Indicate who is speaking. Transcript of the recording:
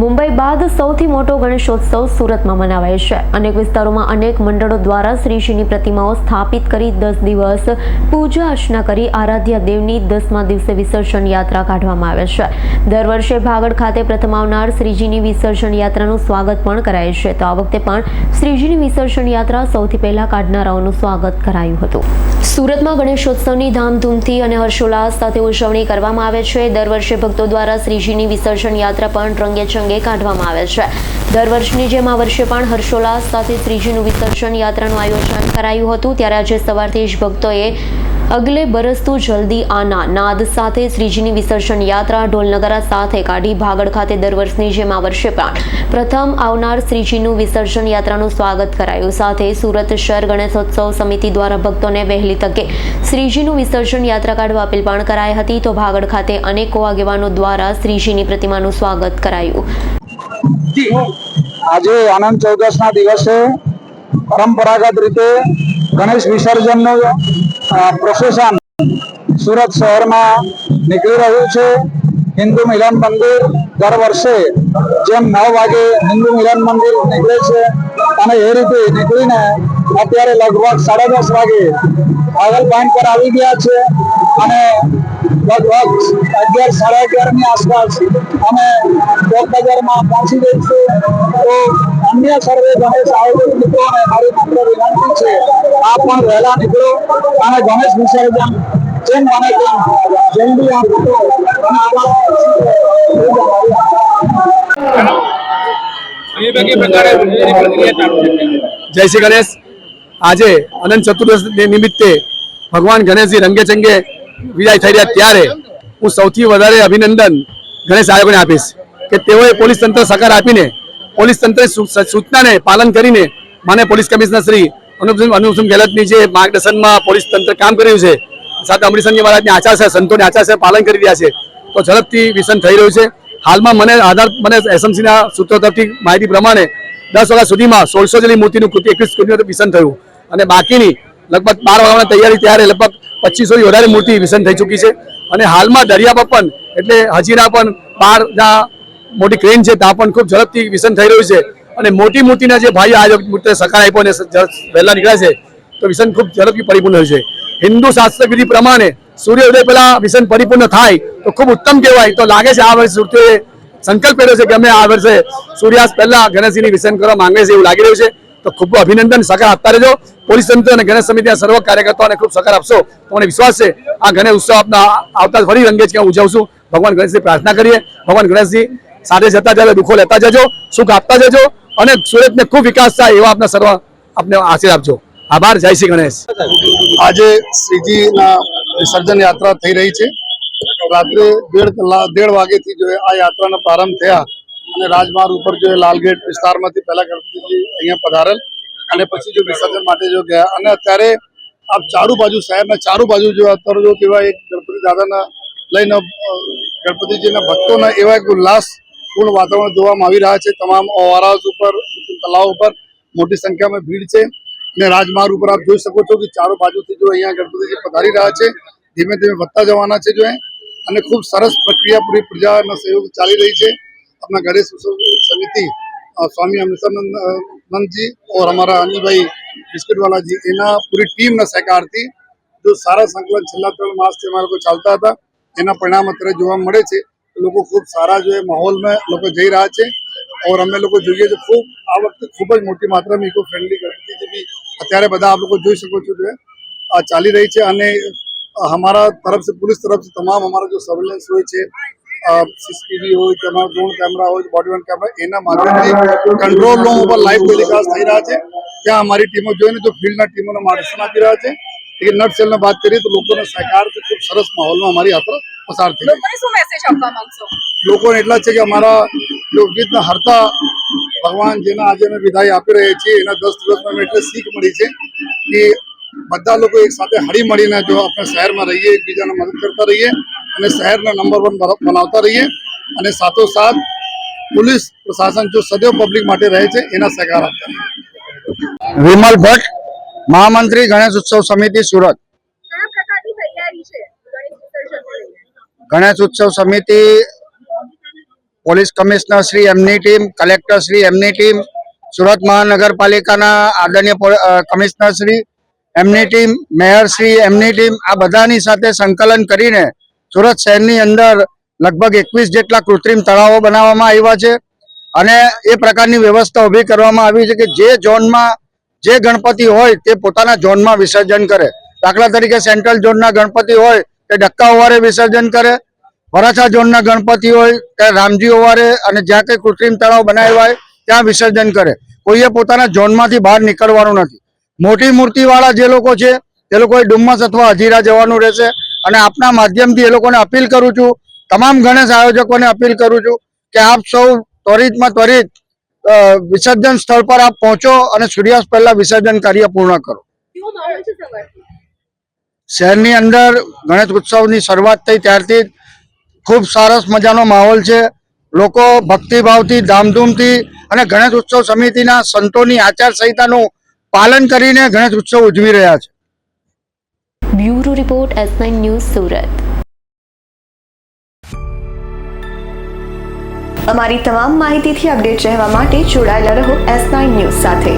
Speaker 1: મુંબઈ બાદ સૌથી મોટો ગણેશોત્સવ સુરતમાં મનાવાય છે. અનેક વિસ્તારોમાં અનેક મંડળો દ્વારા શ્રીજીની પ્રતિમાઓ સ્થાપિત કરી દસ દિવસ પૂજા અર્ચના કરી આરાધ્ય દેવની દસમા દિવસે વિસર્જન યાત્રા કાઢવામાં આવે છે. દર વર્ષે ભાગડ ખાતે પ્રથમ આવનાર શ્રીજીની વિસર્જન યાત્રાનું સ્વાગત પણ કરાય છે. તો આ વખતે પણ શ્રીજીની વિસર્જન યાત્રા સૌથી પહેલા કાઢનારાઓનું સ્વાગત કરાયું હતું. સુરતમાં ગણેશોત્સવની ધામધૂમથી અને હર્ષોલ્લાસ સાથે ઉજવણી કરવામાં આવે છે. દર વર્ષે ભક્તો દ્વારા શ્રીજીની વિસર્જન યાત્રા પણ રંગે ચંગે કાઢવામાં આવે છે. દર વર્ષની જેમ આ વર્ષે પણ હર્ષોલ્લાસ સાથે શ્રીજીનું વિસર્જન યાત્રાનું આયોજન કરાયું હતું. ત્યારે આજે સવારથી જ ભક્તોએ અગલે બરસ જલ્દી આના. નાદ સાથે શ્રીજીની વિસર્જન યાત્રા ઢોલનગરા સાથે કાઢી ભાગળ ખાતે દર વર્ષની જેમ આ વર્ષે પણ પ્રથમ આવનાર શ્રીજીનું વિસર્જન યાત્રાનું સ્વાગત કરાયું. સાથે સુરત શહેર ગણેશોત્સવ સમિતિ દ્વારા ભક્તોને વહેલી તકે શ્રીજીનું વિસર્જન યાત્રા કાઢવા અપીલ પણ કરાઈ હતી. તો ભાગળ ખાતે અનેકો આગેવાનો દ્વારા શ્રીજીની પ્રતિમાનું સ્વાગત કરાયું.
Speaker 2: આજે આનંદ ચૌદસના દિવસે પરંપરાગત રીતે ગણેશ વિસર્જનનું પ્રોસેસન સુરત શહેરમાં નીકળી રહ્યું છે. હિન્દુ મિલન મંદિર દર વર્ષે જેમ નવ વાગે હિન્દુ મિલન મંદિર નીકળે છે અને એ રીતે નીકળીને અત્યારે લગભગ સાડા દસ વાગે આગળ પોઈન્ટ પર આવી ગયા છે અને લગભગ અગિયાર, સાડા અગિયારની આસપાસ અમે ચોક બજારમાં પહોંચી જઈશું તો અન્ય સર્વે ગણેશ આયોજક મિત્રોને મારી માત્ર વિનંતી આપ પણ વહેલા નીકળો અને ગણેશ વિસર્જન જેમ બને તેમ જલ્દી આપ
Speaker 3: જય શ્રી ગણેશ. આજે અનંત ચતુર્દશી નિમિત્તે ભગવાન ગણેશજી રંગે ચંગે વિદાય થઈ રહ્યા ત્યારે હું સૌથી વધારે અભિનંદન ગણેશ આયોગને આપીશ કે તેઓએ પોલીસ તંત્ર સહકાર આપીને પોલીસ તંત્ર સૂચનાને પાલન કરીને માને પોલીસ કમિશનર શ્રી અનુપસિંહ અનુપસિંહ ગેહલોતની જે માર્ગદર્શનમાં પોલીસ તંત્ર કામ કર્યું છે, સાથે અમરીશનજી મહારાજની આચાર છે, સંતોની આચાર છે, પાલન કરી રહ્યા છે, તો ઝડપથી વિસન થઈ રહ્યું છે. હાલમાં મને આધાર મને એસએમસીના સૂત્રો તરફથી માહિતી પ્રમાણે દસ વાગ્યા સુધીમાં સોળસો જેટલી મૂર્તિનું કૃતિ એકવીસ કૃતિનું વિસન થયું. અને બાકીની લગભગ બાર વાગ્યાની તૈયારી ત્યારે લગભગ પચીસોથી વધારે મૂર્તિ વિસન થઈ ચૂકી છે. અને હાલમાં દરિયા પણ, એટલે હજીરા પણ બાર મોટી ક્રેન છે, ત્યાં પણ ખૂબ ઝડપથી વિસન થઈ રહ્યું છે. અને મોટી મૂર્તિના જે ભાઈ આયોજક મૂર્તિ સકાર આપ્યો અને વહેલા નીકળ્યા છે, તો વિસન ખૂબ ઝડપથી પરિપૂર્ણ છે. હિન્દુ શાસ્ત્ર વિધિ પ્રમાણે સૂર્યોદય પહેલા વિસન પરિપૂર્ણ થાય, તો ખૂબ ઉત્તમ કહેવાય. તો લાગે છે આ વર્ષે સુરતીઓએ સંકલ્પ કર્યો છે કે અમે આ વર્ષે સૂર્યાસ્ત પહેલા ગણેશજીની વિસર્જન કરવા માંગે છે એવું લાગી રહ્યું છે. તો ખૂબ અભિનંદન, સહકાર આપતા રહેજો. પોલીસ તંત્ર અને ગણેશ સમિતિના સર્વ કાર્યકર્તાઓને ખૂબ સહકાર આપશો. તો મને વિશ્વાસ છે, આ ગણેશ ઉત્સવ આપના આવતા ફરી રંગે જ ઉજવશું. ભગવાન ગણેશની પ્રાર્થના કરીએ. ભગવાન ગણેશજી સાથે જતા જતા દુઃખો લેતા જજો, સુખ આપતા જજો અને સુરતને ખૂબ વિકાસ થાય એવા આપના સર્વ આપને આશીર્વાદ આપજો. આભાર, જય શ્રી ગણેશ.
Speaker 4: આજે શ્રીજીના વિસર્જન યાત્રા થઈ રહી છે. રાત્રે દેડ કલાક દેડ વાગેથી જો આ યાત્રાનો પ્રારંભ થયા અને રાજમાર્ગ ઉપર જો લાલગેટ વિસ્તારમાંથી પહેલા ગણપતિજી અહીંયા પધારેલ અને પછી જો વિસર્જન માટે જો ગયા. અને અત્યારે આપ ચારુ બાજુ શહેરના ચારુ બાજુ જો અત્યારે જો કેવા એક ગણપતિ દાદાના લઈને ગણપતિજીના ભક્તોના એવા એક પૂર્ણ વાતાવરણ જોવામાં આવી રહ્યા છે. તમામ ઓવરહાઉસ ઉપર તલાવ ઉપર મોટી સંખ્યામાં ભીડ છે. અને રાજમાર્ગ ઉપર આપ જોઈ શકો છો કે ચારો બાજુથી જો અહીંયા ગણપતિજી પધારી રહ્યા છે, ધીમે ધીમે વધતા જવાના છે જો અને ખૂબ સરસ પ્રક્રિયા પૂરી પ્રજાના સહયોગ ચાલી રહી છે. આપણા ગણેશ ઉત્સવ સમિતિ સ્વામી અમૃતાનંદજી ઓર અમારા અનિલભાઈ બિસ્કીટવાલાજી, એના પૂરી ટીમના સહકારથી જો સારા સંકલન છેલ્લા ત્રણ માસથી અમારા લોકો ચાલતા હતા, એના પરિણામ અત્યારે જોવા મળે છે. લોકો ખૂબ સારા જો એ માહોલમાં લોકો જઈ રહ્યા છે ઓર અમે લોકો જોઈએ છે ખૂબ, આ વખતે ખૂબ જ મોટી માત્રામાં ઇકો ફ્રેન્ડલી ગણપતિ બી અત્યારે બધા આપ લોકો જોઈ શકો છો કે આ ચાલી રહી છે અને અમારા તરફથી પોલીસ તરફથી તમામ અમારા જો સર્વેલન્સ હોય છે સીસીટીવી હોય કે અમારા ડ્રોન કેમેરા હોય બોડી વન કેમેરા એના માધ્યમથી કંટ્રોલ રૂમ ઉપર લાઈવ ટેલિકાસ્ટ થઈ રહ્યા છે. ત્યાં અમારી ટીમો જોઈને જો ફિલ્ડના ટીમોને માર્ગદર્શન આપી રહ્યા છે. નટ સેલને વાત કરીએ તો લોકોનો સહકારથી ખૂબ સરસ માહોલમાં અમારી યાત્રા પસાર થઈ
Speaker 5: લોકોને શું મેસેજ આપવા માંગશો?
Speaker 4: લોકોને એટલા છે કે અમારા લોકગીતના હરતા ભગવાન જેના આજે અમે વિદાય આપી રહ્યા છીએ એના દસ દિવસમાં અમે એટલે શીખ મળી છે કે બધા લોકો એક સાથે હળી મળીને જો આપણે શહેરમાં રહીએ એકબીજાને મદદ કરતા રહીએ અને શહેરને નંબર વન બનાવતા રહીએ અને સાથોસાથ પોલીસ પ્રશાસન જો સદૈવ પબ્લિક માટે રહે છે એના સહકાર આપતા રહીએ.
Speaker 2: વિમલ ભટ્ટ મહામંત્રી ગણેશ ઉત્સવ સમિતિ સુરત
Speaker 5: કયા પ્રકારની તૈયારી છે ગણેશ
Speaker 2: ઉત્સવ સમિતિ,
Speaker 6: પોલીસ કમિશનર શ્રી એમની ટીમ, કલેક્ટર શ્રી એમની ટીમ, સુરત મહાનગરપાલિકાના આદરણીય કમિશનર શ્રી એમની ટીમ, મેયર શ્રી એમની ટીમ, આ બધાની સાથે સંકલન કરીને સુરત શહેરની અંદર લગભગ એકવીસ જેટલા કૃત્રિમ તળાવો બનાવવામાં આવ્યા છે અને એ પ્રકારની વ્યવસ્થા ઊભી કરવામાં આવી છે કે જે ઝોનમાં જે ગણપતિ હોય તે પોતાના ઝોનમાં વિસર્જન કરે. દાખલા તરીકે સેન્ટ્રલ ઝોનના ગણપતિ હોય તે ડક્કા ઓવારે વિસર્જન કરે, વરાછા ઝોનના ગણપતિ હોય કે રામજી ઓવારે અને જ્યાં કંઈ કૃત્રિમ તળાવ બનાવ્યા હોય, ત્યાં વિસર્જન કરે. કોઈએ પોતાના ઝોનમાંથી બહાર નીકળવાનું નથી. મોટી મૂર્તિવાળા જે લોકો છે, એ લોકોએ ડુમ્મસ અથવા હજીરા જવાનું રહેશે અને આપના માધ્યમથી એ લોકોને અપીલ કરું છું, તમામ ગણેશ આયોજકોને અપીલ કરું છું કે આપ સૌ ત્વરિતમાં ત્વરિત વિસર્જન સ્થળ પર આપ પહોંચો અને સૂર્યાસ્ત પહેલા વિસર્જન કાર્ય પૂર્ણ કરો
Speaker 5: કેવો માહોલ છે સવારથી
Speaker 6: શહેરની અંદર ગણેશ ઉત્સવની શરૂઆત થઈ ત્યારથી ખૂબ સરસ મજાનો માહોલ છે. લોકો ભક્તિભાવથી, ધામધૂમથી અને ગણેશ ઉત્સવ સમિતિના સંતોની આચારસંહિતાનું પાલન કરીને ગણેશ ઉત્સવ ઉજવી રહ્યા છે.
Speaker 1: Bureau report S news Surat.
Speaker 7: અમારી તમામ માહિતીથી અપડેટ રહેવા માટે જોડાયેલા રહો એસ ન્યૂઝ સાથે.